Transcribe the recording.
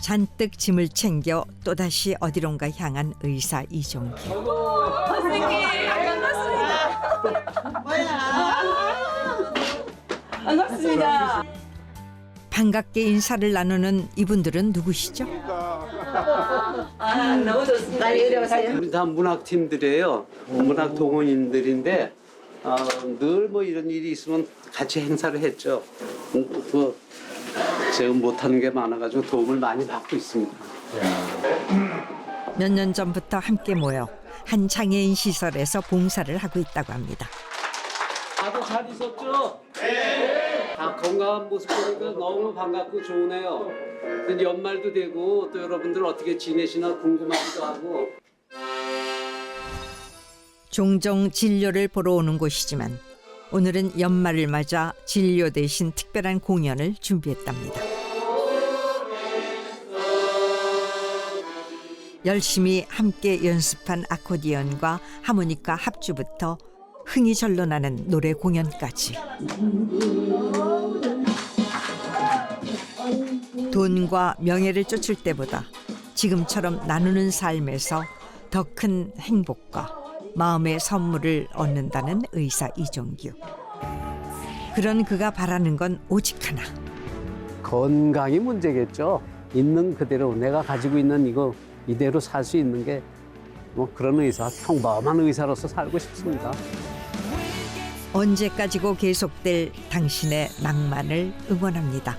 잔뜩 짐을 챙겨 또다시 어디론가 향한 의사 이종기. 반갑습니다. 반갑게 인사를 나누는 이분들은 누구시죠? 아, 너무 좋습니다. 이리 오세요. 우리 다 문학팀들이에요. 문학 동호인들인데 어, 늘뭐 이런 일이 있으면 같이 행사를 했죠. 음, 그 제가 못하는 게 많아가지고 도움을 많이 받고 있습니다. 몇 년 전부터 함께 모여 한 장애인 시설에서 봉사를 하고 있다고 합니다. 다들 잘 있었죠? 네. 다 건강한 모습 보니까 너무 반갑고 좋으네요. 근데 연말도 되고 또 여러분들 어떻게 지내시나 궁금하기도 하고 종종 진료를 보러 오는 곳이지만 오늘은 연말을 맞아 진료 대신 특별한 공연을 준비했답니다. 열심히 함께 연습한 아코디언과 하모니카 합주부터 흥이 절로 나는 노래 공연까지 돈과 명예를 쫓을 때보다 지금처럼 나누는 삶에서 더 큰 행복과 마음의 선물을 얻는다는 의사 이종규. 그런 그가 바라는 건 오직 하나. 건강이 문제겠죠. 있는 그대로 내가 가지고 있는 이거 이대로 살 수 있는 게 뭐 그런 의사 평범한 의사로서 살고 싶습니다. 언제까지고 계속될 당신의 낭만을 응원합니다.